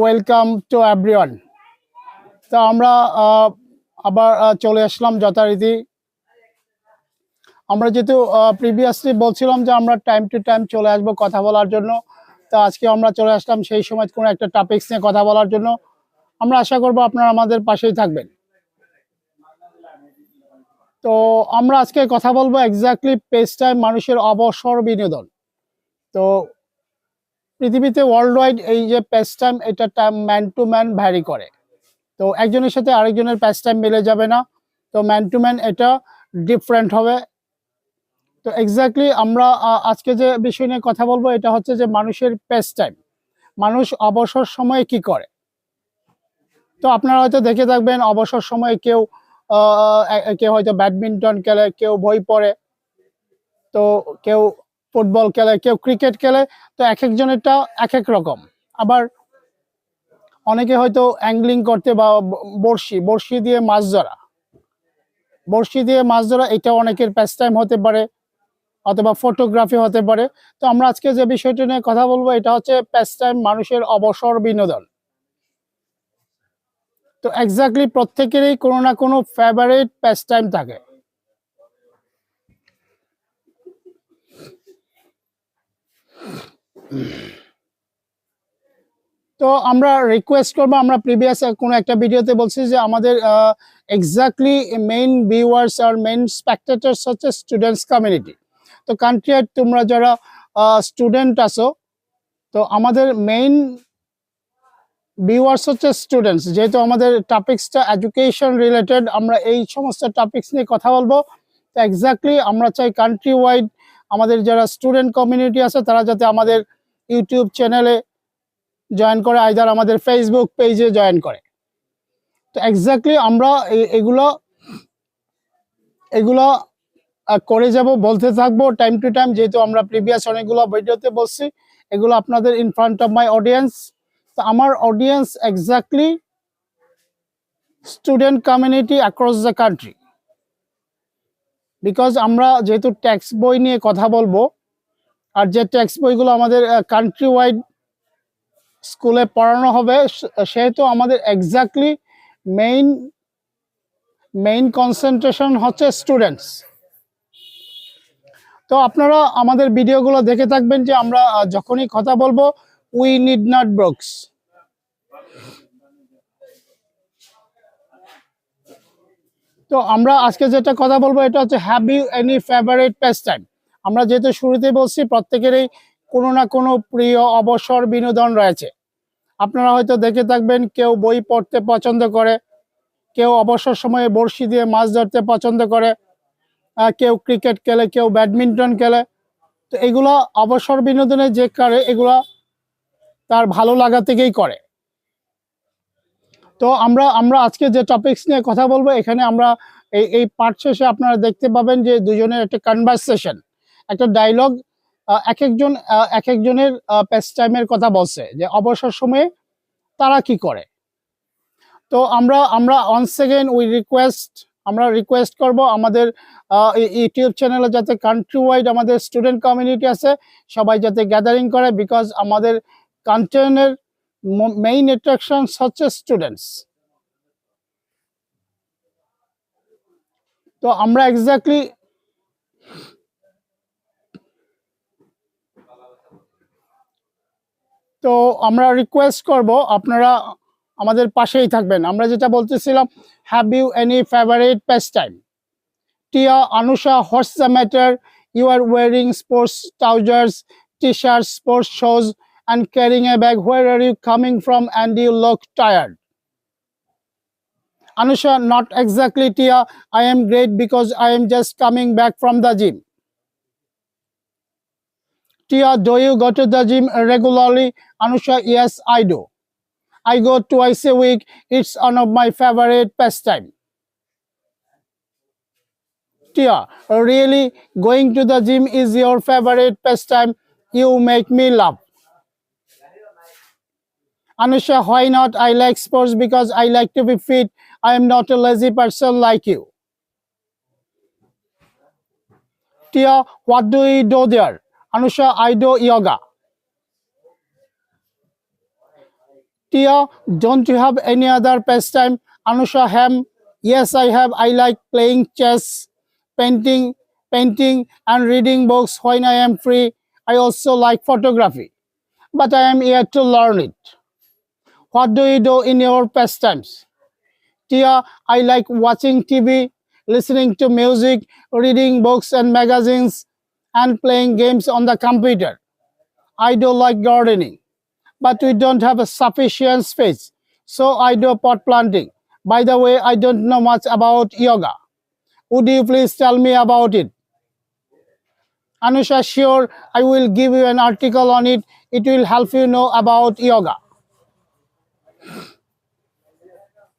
Welcome to everyone তো আমরা আবার চলে আসলাম যথারীতি। আমরা যেহেতু প্রিভিয়াসলি বলছিলাম যে আমরা টাইম টু টাইম চলে আসব কথা বলার জন্য, তো আজকে আমরা চলে আসলাম সেই সময় কোনো একটা টপিক্স নিয়ে কথা বলার জন্য। আমরা আশা করব আপনারা আমাদের পাশেই থাকবেন। তো আমরা আজকে কথা বলব এক্স্যাক্টলি পেস টাইম মানুষের অবসর বিনোদন। তো পৃথিবীতে ওয়ার্ল্ড ওয়াইড এই যে পেস টাইম এটা time man to man vary করে। তো একজনের সাথে আরেকজনের প্যাস টাইম মিলে যাবে না। তো ম্যান টু ম্যান এটা ডিফারেন্ট হবে। তো এক্স্যাক্টলি আমরা আজকে যে বিষয় নিয়ে কথা বলব, এটা হচ্ছে যে মানুষের পেস টাইম মানুষ অবসর সময়ে কি করে? তো আপনারা হয়তো দেখে থাকবেন, অবসর সময়ে কেউ কেউ হয়তো ব্যাডমিন্টন খেলে, কেউ বই পড়ে। তো কেউ ফুটবল খেলে, কেউ ক্রিকেট খেলে, তো এক একজনেরটা এক এক রকম। আবার অনেকে হয়তো অ্যাংলিং করতে বা বড়শি বড়শি দিয়ে মাছ ধরা। বড়শি দিয়ে মাছ ধরা, এটা অনেকের প্যাস টাইম হতে পারে, অথবা ফটোগ্রাফি হতে পারে। তো আমরা আজকে যে বিষয়টি নিয়ে কথা বলব, এটা হচ্ছে প্যাস টাইম মানুষের অবসর বিনোদন। তো এক্স্যাক্টলি প্রত্যেকেরই কোনো না কোনো ফেভারিট প্যাস টাইম থাকে। তো আমরা রিকোয়েস্ট করব, আমরা প্রিভিয়াস কোনো একটা ভিডিওতে বলছি যে আমাদের এক্স্যাক্টলি মেইন ভিউয়ার্স আর মেইন স্পেক্টেটার্স হচ্ছে স্টুডেন্টস কমিউনিটি তো কান্ট্রি তোমরা যারা স্টুডেন্ট আছো, তো আমাদের মেইন ভিউয়ার্স হচ্ছে স্টুডেন্টস যেহেতু আমাদের টপিক্সটা এডুকেশন রিলেটেড আমরা এই সমস্ত টপিক্স নিয়ে কথা বলব। তো এক্স্যাক্টলি আমরা চাই কান্ট্রি ওয়াইড আমাদের যারা স্টুডেন্ট কমিউনিটি আছে, তারা যাতে আমাদের ইউটিউব চ্যানেলে জয়েন করে আইদার আমাদের ফেসবুক পেজে জয়েন করে। তো এক্স্যাক্টলি আমরা এগুলো এগুলো করে যাব, বলতে থাকব টাইম টু টাইম যেহেতু আমরা প্রিভিয়াস অনেকগুলো ভিডিওতে বলছি, এগুলো আপনাদের in front of my audience তো আমার audience exactly student community across the country because আমরা যেহেতু ট্যাক্স বই নিয়ে কথা বলব আর যে ট্যাক্স বইগুলো আমাদের কান্ট্রি ওয়াইড স্কুলে পড়ানো হবে সেহেতু আমাদের এক্স্যাক্টলি মেইন মেইন কনসেন্ট্রেশন হচ্ছে স্টুডেন্টস তো আপনারা আমাদের ভিডিওগুলো দেখে থাকবেন যে আমরা যখনই কথা বলব উই নিড নট ব্রোকস তো আমরা আজকে যেটা কথা বলব, এটা হচ্ছে have you any favourite pastime আমরা যেহেতু শুরুতে বলছি, প্রত্যেকেরই কোনো না কোনো প্রিয় অবসর বিনোদন রয়েছে। আপনারা হয়তো দেখে থাকবেন, কেউ বই পড়তে পছন্দ করে, কেউ অবসর সময়ে বড়শি দিয়ে মাছ ধরতে পছন্দ করে কেউ ক্রিকেট খেলে, কেউ ব্যাডমিন্টন খেলে। তো এগুলো অবসর বিনোদনে যে কারে এগুলো তার ভালো লাগা থেকেই করে। তো আমরা আমরা আজকে যে টপিকস নিয়ে কথা বলব, এখানে আমরা এই এই পার্ট শেষে আপনারা দেখতে পাবেন যে দুজনের একটা কনভারসেশন একটা ডায়লগ এক একজন এক একজনের প্যাস টাইমের কথা বলছে যে অবসর সময়ে তারা কি করে? তো আমরা আমরা অন সেকেন্ড উই রিকোয়েস্ট আমরা রিকোয়েস্ট করব আমাদের ইউটিউব চ্যানেলে যাতে কান্ট্রি ওয়াইড আমাদের স্টুডেন্ট কমিউনিটি আছে, সবাই যাতে গ্যাদারিং করে বিকজ আমাদের কন্টেন্টের মেইন অ্যাট্রাকশন হচ্ছে স্টুডেন্টস তো আমরা এক্স্যাক্টলি তো আমরা রিকোয়েস্ট করব, আপনারা আমাদের পাশেই থাকবেন। আমরা যেটা বলতেছিলাম have you any favourite pastime Tia, Anusha what's the matter you are wearing sports trousers T shirt sports shoes and carrying a bag where are you coming from and you look tired Anusha not exactly Tia I am great because I am just coming back from the gym Tia, do you go to the gym regularly? Anusha, yes, I do. I go twice a week. It's one of my favorite pastime. Tia, really going to the gym is your favorite pastime? You make me laugh. Anusha, why not? I like sports because I like to be fit. I am not a lazy person like you. Tia, what do you do there? Anusha, I do yoga. Tia, don't you have any other pastime? Anusha Ham, yes, I have. I like playing chess, painting, painting, and reading books when I am free. I also like photography, but I am yet to learn it. What do you do in your pastimes? Tia, I like watching TV, listening to music, reading books and magazines, and playing games on the computer. I do like gardening, but we don't have a sufficient space, so I do pot planting. By the way, I don't know much about yoga. Would you please tell me about it? Anusha, sure, I will give you an article on it. It will help you know about yoga.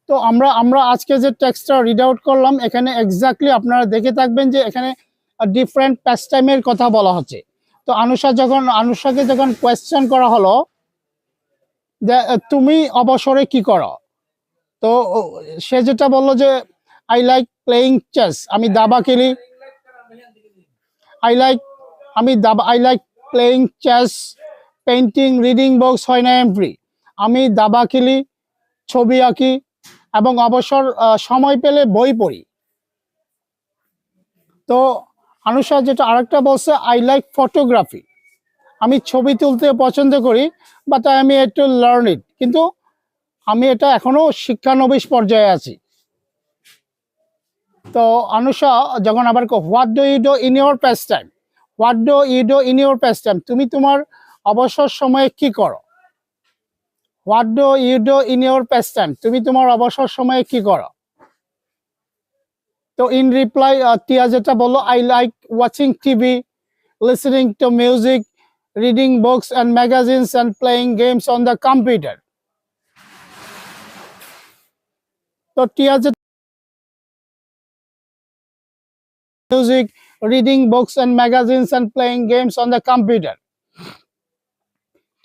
তো আমরা আমরা আজকে যে টেক্সটটা read out করলাম এখানে exactly আপনারা দেখে থাকবেন যে এখানে ডিফারেন্ট প্যাস টাইমের কথা বলা হচ্ছে। তো আনুষা যখন, আনুষাকে যখন কোয়েশ্চেন করা হলো, যে তুমি অবসরে কি করো? তো সে যেটা বলল যে আই লাইক প্লেয়িং চেস আমি দাবা খেলি। আই লাইক আমি দাবা I like playing chess painting reading books হয় না এম ফ্রি আমি দাবা খেলি, ছবি আঁকি এবং অবসর সময় পেলে বই পড়ি। তো আনুষা যেটা আরেকটা বলছে আই লাইক ফটোগ্রাফি আমি ছবি তুলতে পছন্দ করি বাট আমি একটু লার্ন ইট কিন্তু আমি এটা এখনও শিক্ষানবিশ পর্যায়ে আছি। তো আনুষা, যখন আবার what do you do in your pastime what do you do in your pastime তুমি তোমার অবসর সময়ে কি করো? What do you do in your pastime তুমি তোমার অবসর সময়ে কি করো? তো ইন রিপ্লাই টিয়া যেটা বলল I like watching TV listening to music reading books and magazines and playing games on the computer তো টিয়া যে music, reading books and magazines and playing games on the computer.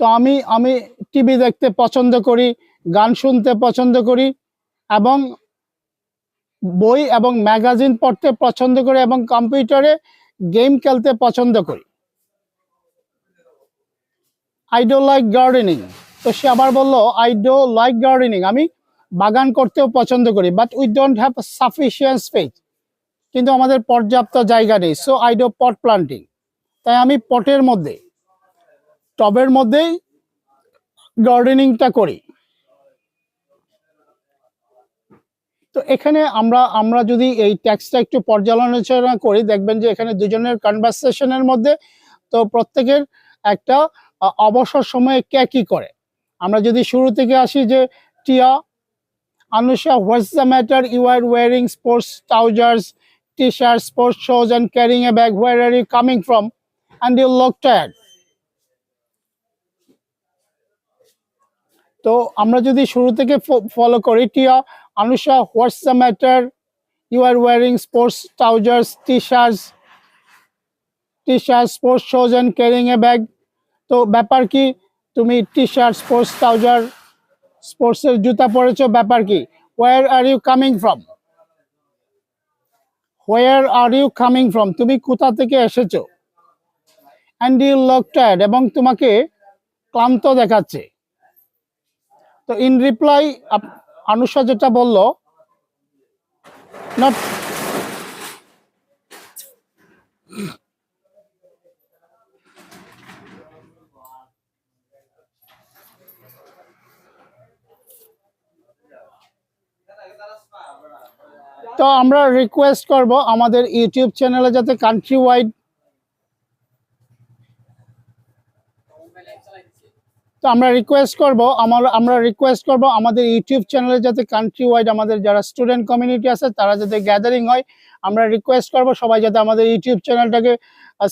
তো আমি আমি TV দেখতে পছন্দ করি গান শুনতে পছন্দ করি এবং বই এবং ম্যাগাজিন পড়তে পছন্দ করি এবং কম্পিউটারে গেম খেলতে পছন্দ করি। আই ডো লাইক গার্ডেনিং তো সে আবার বলল আই ডো লাইক গার্ডেনিং আমি বাগান করতেও পছন্দ করি but we don't have sufficient space কিন্তু আমাদের পর্যাপ্ত জায়গা নেই so I do pot planting তাই আমি পটের মধ্যে, টবের মধ্যেই গার্ডেনিংটা করি। তো এখানে আমরা আমরা যদি এই ট্যাক্সটা একটু পর্যালোচনা করি, দেখবেন যে এখানে দুজনের কনভারসেশনের মধ্যে তো প্রত্যেকের একটা অবসর সময়ে কে কি করে আমরা যদি শুরু থেকে আসি যে Tia, Anusha, what's the matter you are wearing sports trousers T shirt sports shoes and carrying a bag Where are you coming from? And you look tired. তো আমরা যদি শুরু থেকে ফলো করি, Tia, Anusha what's the matter you are wearing sports trousers T shirts T shirt sports shoes and carrying a bag তো ব্যাপার কি? তুমি টি শার্ট স্পোর্টস ট্রাউজার স্পোর্টসের জুতা পরেছো, ব্যাপার কি? Where are you coming from where are you coming from তুমি কোথা থেকে এসেছ? অ্যান্ড ইউ লক টায়ার্ড এবং তোমাকে ক্লান্ত দেখাচ্ছে। তো ইন রিপ্লাই আনুষা যেটা বলল নট তো আমরা রিকোয়েস্ট করব আমাদের ইউটিউব চ্যানেলে যাতে কান্ট্রি ওয়াইড তো আমরা রিকোয়েস্ট করব, আমার, আমরা রিকোয়েস্ট করব আমাদের ইউটিউব চ্যানেলে যাতে কান্ট্রি ওয়াইড আমাদের যারা স্টুডেন্ট কমিউনিটি আছে, তারা যাতে গ্যাদারিং হয়, আমরা রিকোয়েস্ট করব সবাই যাতে আমাদের ইউটিউব চ্যানেলটাকে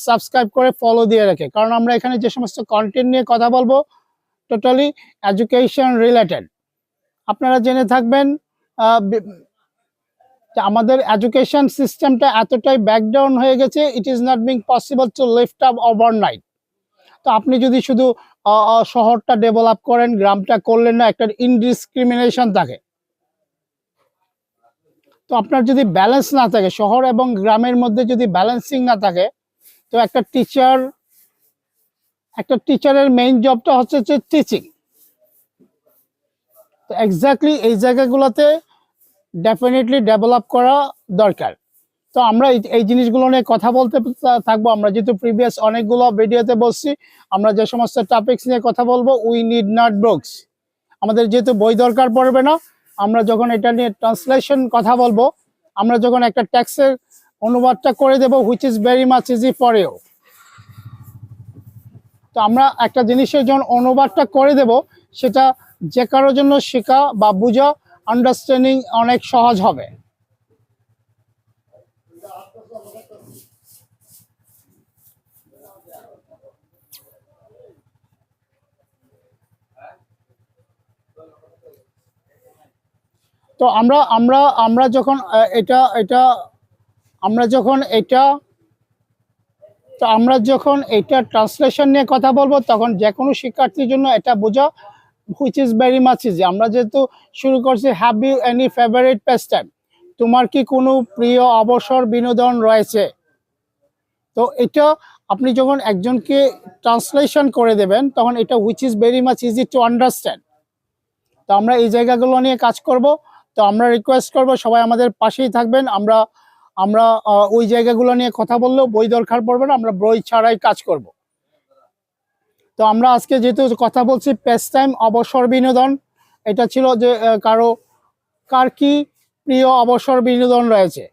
সাবস্ক্রাইব করে ফলো দিয়ে রাখে। কারণ আমরা এখানে যে সমস্ত কন্টেন্ট নিয়ে কথা বলব টোটালি এডুকেশন রিলেটেড আপনারা জেনে থাকবেন আমাদের এডুকেশন সিস্টেমটা এতটাই ব্যাকডাউন হয়ে গেছে it is not being possible to lift up overnight তো আপনি যদি শুধু শহরটা ডেভেলপ করেন, গ্রামটা করলেন না, একটা ইনডিসক্রিমিনেশন থাকে। তো আপনার যদি ব্যালেন্স না থাকে, শহর এবং গ্রামের মধ্যে যদি ব্যালেন্সিং না থাকে, তো একটা টিচার একটা টিচারের মেইন জবটা হচ্ছে যে টিচিং তো এক্স্যাক্টলি এই জায়গাগুলোতে ডেফিনেটলি ডেভেলপ করা দরকার। তো আমরা এই- জিনিসগুলো নিয়ে কথা বলতে থাকব। আমরা যেহেতু প্রিভিয়াস অনেকগুলো ভিডিওতে বলছি আমরা যে সমস্ত টপিকস নিয়ে কথা বলব উই নিড নট বুকস আমাদের যেহেতু বই দরকার পড়বে না, আমরা যখন এটা নিয়ে ট্রান্সলেশন কথা বলব, আমরা যখন একটা ট্যাক্সের অনুবাদটা করে দেবো which is very much easy you তো আমরা একটা জিনিসের যখন অনুবাদটা করে দেব, সেটা যে কারোর জন্য শেখা বা বোঝা আন্ডারস্ট্যান্ডিং অনেক সহজ হবে। তো আমরা আমরা আমরা যখন এটা এটা, আমরা যখন এটা, তো আমরা যখন এটা ট্রান্সলেশন নিয়ে কথা বলব, তখন যে কোনো শিক্ষার্থীর জন্য এটা বোঝা which is very much easy আমরা যেহেতু শুরু করছি have you any favourite pastime তোমার কি কোনো প্রিয় অবসর বিনোদন রয়েছে? তো এটা আপনি যখন একজনকে ট্রান্সলেশন করে দেবেন, তখন এটা which is very much easy to understand তো আমরা এই জায়গাগুলো নিয়ে কাজ করব। তো আমরা রিকোয়েস্ট করব, সবাই আমাদের পাশেই থাকবেন। আমরা আমরা ওই জায়গাগুলো নিয়ে কথা বললেও বই দরকার পড়বে না, আমরা বই ছাড়াই কাজ করব। তো আমরা আজকে যেহেতু কথা বলছি পেস টাইম অবসর বিনোদন, এটা ছিল যে কারও, কার কি প্রিয় অবসর বিনোদন রয়েছে।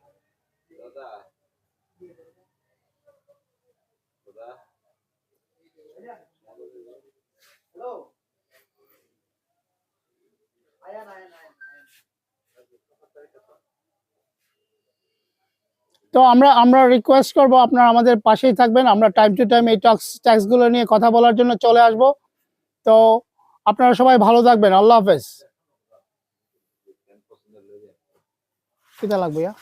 তো আমরা আমরা রিকোয়েস্ট করব আপনারা আমাদের পাশেই থাকবেন। আমরা টাইম টু টাইম এই ট্যাক্স ট্যাক্সগুলো নিয়ে কথা বলার জন্য চলে আসব। তো আপনারা সবাই ভালো থাকবেন। আল্লাহ হাফেজ। কিতা লাগবে ইয়া